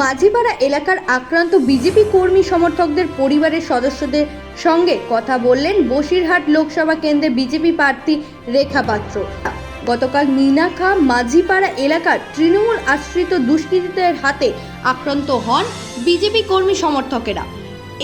মাঝিপাড়া এলাকার আক্রান্ত বিজেপি কর্মী সমর্থকদের পরিবারের সদস্যদের সঙ্গে কথা বললেন বসিরহাট লোকসভা কেন্দ্রে বিজেপি প্রার্থী রেখা পাত্র। গতকাল মিনাখা মাঝিপাড়া এলাকার তৃণমূল আশ্রিত দুষ্কৃতীদের হাতে আক্রান্ত হন বিজেপি কর্মী সমর্থকেরা।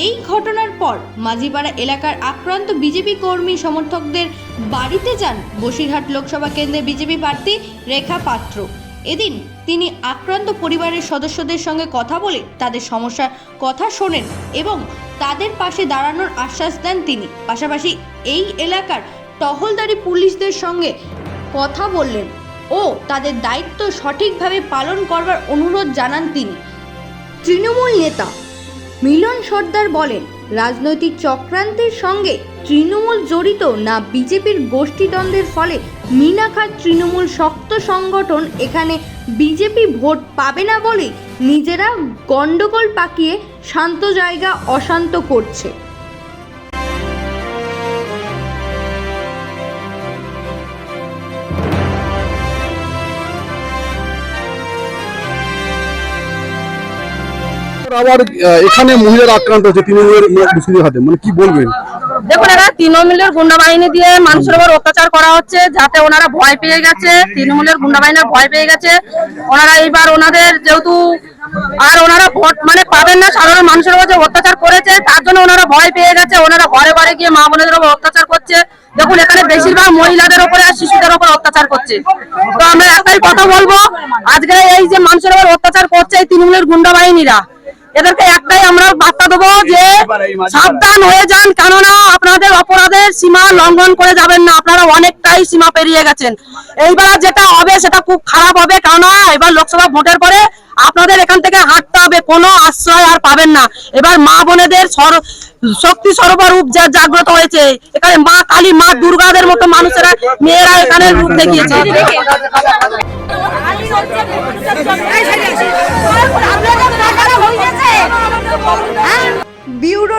এই ঘটনার পর মাঝিপাড়া এলাকার আক্রান্ত বিজেপি কর্মী সমর্থকদের বাড়িতে যান বসিরহাট লোকসভা কেন্দ্রে বিজেপি প্রার্থী রেখা পাত্র। এদিন তিনি আক্রান্ত পরিবারের সদস্যদের সঙ্গে কথা বলে তাদের সমস্যার কথা শোনেন এবং তাদের পাশে দাঁড়ানোর আশ্বাস দেন তিনি। পাশাপাশি এই এলাকার টহলদারি পুলিশদের সঙ্গে কথা বললেন ও তাদের দায়িত্ব সঠিকভাবে পালন করবার অনুরোধ জানান তিনি। তৃণমূল নেতা মিলন সর্দার বলেন রাজনৈতিক চক্রান্তের সঙ্গে তৃণমূল জড়িত না বিজেপির গোষ্ঠীদ্বন্দ্বের ফলে মিনাখার তৃণমূল শক্ত সংগঠন এখানে বিজেপি ভোট পাবে না বলেই নিজেরা গণ্ডগোল পাকিয়ে শান্ত জায়গা অশান্ত করছে। আবার এখানে মহিলারা আক্রান্ত হচ্ছে তৃণমূলের দুষ্কৃতীর হাতে। মানে কি বলবেন? দেখুন এরা তৃণমূলের গুন্ডা বাহিনী দিয়ে মানুষের উপর অত্যাচার করা হচ্ছে, যাতে ওনারা ভয় পেয়ে গেছে, তৃণমূলের গুন্ডা বাহিনীর ভয় পেয়ে গেছে। ওনারা এইবার ওনাদের যেহেতু, আর ওনারা ভোট মানে পাবেন না, সাধারণ মানুষের উপর অত্যাচার করেছে, তার জন্য ওনারা ভয় পেয়ে গেছে, ওনারা ঘরে ঘরে গিয়ে মা বোনেদের উপর অত্যাচার করছে। দেখুন, এখানে বেশিরভাগ মহিলাদের উপরে আর শিশুদের উপর অত্যাচার করছে। তো আমরা একটাই কথা বলব, আজকে এই যে মানুষের উপর অত্যাচার করছে এই তৃণমূলের গুন্ডা বাহিনীরা এদেরকে একটাই আমরা বার্তা দেবো যে সাবধান হয়ে যান কেননা আপনাদের অপরাধের সীমা লঙ্ঘন করে যাবেন না। আপনারা অনেকটাই সীমা পেরিয়ে গেছেন। এইবার যেটা হবে সেটা খুব খারাপ হবে কেননা এবার লোকসভা ভোটের পরে আপনাদের এখান থেকে হাঁটতে হবে। কোনো আশ্রয় আর পাবেন না। এবার মা বোনেদের সর- শক্তি সর্বরূপ যা জাগ্রত হয়েছে। এখানে মা কালী মা দুর্গাদের মতো মানুষেরা মেয়েরা এখানে রূপ দেখিয়েছে।